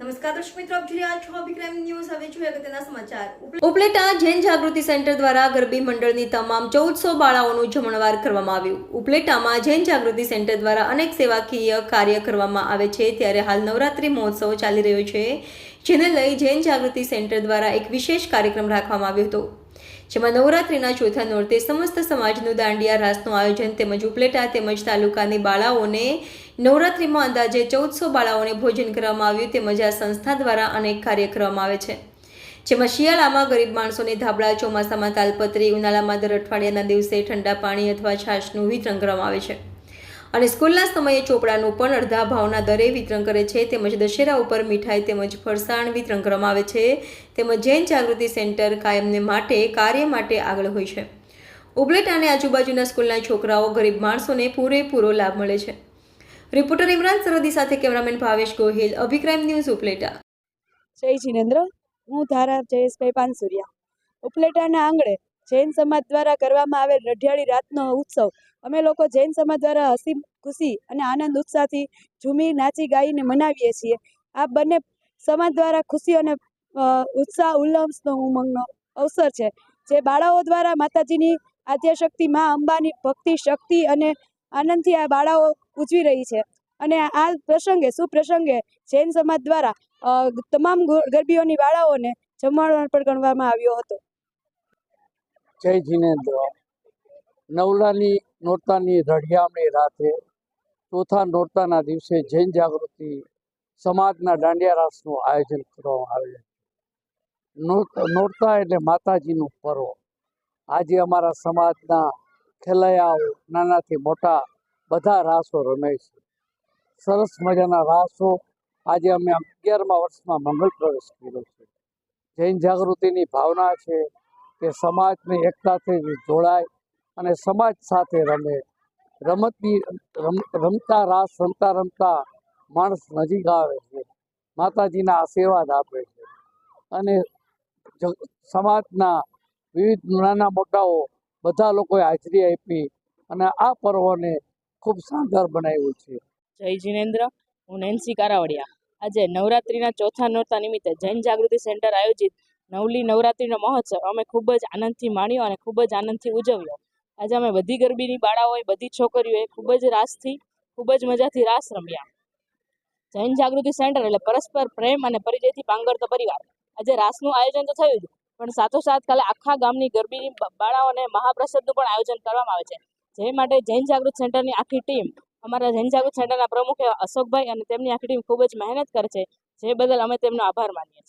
નમસ્કાર ઉપલેટા જૈન જાગૃતિ સેન્ટર દ્વારા ગરબી મંડળની તમામ ચૌદસો બાળાઓનું જમણવાર કરવામાં આવ્યું. ઉપલેટામાં જૈન જાગૃતિ સેન્ટર દ્વારા અનેક સેવાકીય કાર્ય કરવામાં આવે છે. ત્યારે હાલ નવરાત્રિ મહોત્સવ ચાલી રહ્યો છે, જેને લઈ જૈન જાગૃતિ સેન્ટર દ્વારા એક વિશેષ કાર્યક્રમ રાખવામાં આવ્યો હતો. જેમાં નવરાત્રિના ચોથા નોરતે સમસ્ત સમાજનું દાંડિયા રાસનું આયોજન તેમજ ઉપલેટા તેમજ તાલુકાની બાળાઓને નવરાત્રિમાં અંદાજે ચૌદસો બાળાઓને ભોજન કરવામાં આવ્યું તેમજ આ સંસ્થા દ્વારા અનેક કાર્ય કરવામાં આવે છે. જેમાં શિયાળામાં ગરીબ માણસોને ધાબળા, ચોમાસામાં તાલપત્રી, ઉનાળામાં દર અઠવાડિયાના દિવસે ઠંડા પાણી અથવા છાશનું વિતરણ કરવામાં આવે છે. અને સ્કૂલના સમયે ચોપડાનું પણ અડધા ભાવના દરે વિતરણ કરે છે. તેમજ દશેરા ઉપર મીઠાઈ તેમજ ફરસાણ વિતરણ કરવામાં આવે છે. તેમજ જૈન જાગૃતિ સેન્ટર કાયમને માટે કાર્ય માટે આગળ હોય છે. ઉપલેટ અને આજુબાજુના સ્કૂલના છોકરાઓ ગરીબ માણસોને પૂરેપૂરો લાભ મળે છે. રિપોર્ટર ઇમરાન સરહદી સાથે કેમેરામેન ભાવેશ ગોહિલ, અભિક્રાઇમ ન્યૂઝ ઉપલેટા. જય જીનેન્દ્ર, હું ધારા જયેશભાઈ પાનસુરિયા. ઉપલેટાના આંગણે જૈન સમાજ દ્વારા કરવામાં આવેલ રઢિયાળી રાતનો ઉત્સવ, અમે લોકો જૈન સમાજ દ્વારા હસી, ખુશી અને આનંદ ઉત્સાહથી ઝૂમી, નાચી, ગાઈને મનાવીએ છીએ. આ બંને સમાજ દ્વારા ખુશી અને ઉત્સાહ ઉલ્લાસનો ઉમંગનો અવસર છે. જે બાળાઓ દ્વારા માતાજીની આદ્યશક્તિ, મા અંબાની ભક્તિ, શક્તિ અને આનંદથી આ બાળાઓ ઉજવી રહી છે. અને આ પ્રસંગે, સુપ્રસંગે જૈન સમાજ દ્વારા તમામ ગરબીઓની બાળાઓને જમવાનું પણ ગણવામાં આવ્યો હતો. જય જીનેન્દ્ર. નવલાની નોરતાની રઢિયામણી રાતે ચોથા નોરતાના દિવસે જૈન જાગૃતિ સમાજના દાંડિયા રાસનું આયોજન કરવામાં આવે છે નોર- નોરતા એટલે માતાજીનું પર્વ. આજે અમારા સમાજના ખેલૈયાઓ નાનાથી મોટા બધા રાસો રમે છે. સરસ મજાના રાસો આજે અમે અગિયારમા વર્ષમાં મંગળ પ્રવેશ કર્યો છે. જૈન જાગૃતિની ભાવના છે કે સમાજની એકતાથી જોડાય અને સમાજ સાથે રમે. રમતની રમ- રમતા રાસ, રમતા રમતા માણસ નજીક આવે છે, માતાજીના આશીર્વાદ આપે છે. અને સમાજના વિવિધ નાના મોટાઓ બધા લોકોએ હાજરી આપી અને આ પર્વને ખૂબ શાનદાર બનાવ્યું છે. જય જીનેન્દ્ર, હું નેન્સી કારાવડિયા. આજે નવરાત્રિના ચોથા નોરતા નિમિત્તે જૈન જાગૃતિ સેન્ટર આયોજિત નવલી નવરાત્રિનો મહોત્સવ. અમે ખૂબ જ આનંદથી માણ્યો અને ખૂબ જ આનંદથી ઉજવ્યો. આજે અમે બધી ગરબીની બાળાઓએ બધી છોકરીઓએ ખૂબ જ રાસથી, ખૂબ જ મજાથી રાસ રમ્યા. જૈન જાગૃતિ સેન્ટર એટલે પરસ્પર પ્રેમ અને પરિચયથી પાંગરતો પરિવાર. આજે રાસનું આયોજન તો થયું જ, પણ સાથોસાથ કાલે આખા ગામની ગરબીની બાળાઓને મહાપ્રસાદનું પણ આયોજન કરવામાં આવે છે. જે માટે જૈન જાગૃત સેન્ટરની આખી ટીમ, અમારા જૈન જાગૃત સેન્ટરના પ્રમુખ અશોકભાઈ અને તેમની આખી ટીમ ખૂબ જ મહેનત કરે છે. જે બદલ અમે તેમનો આભાર માનીએ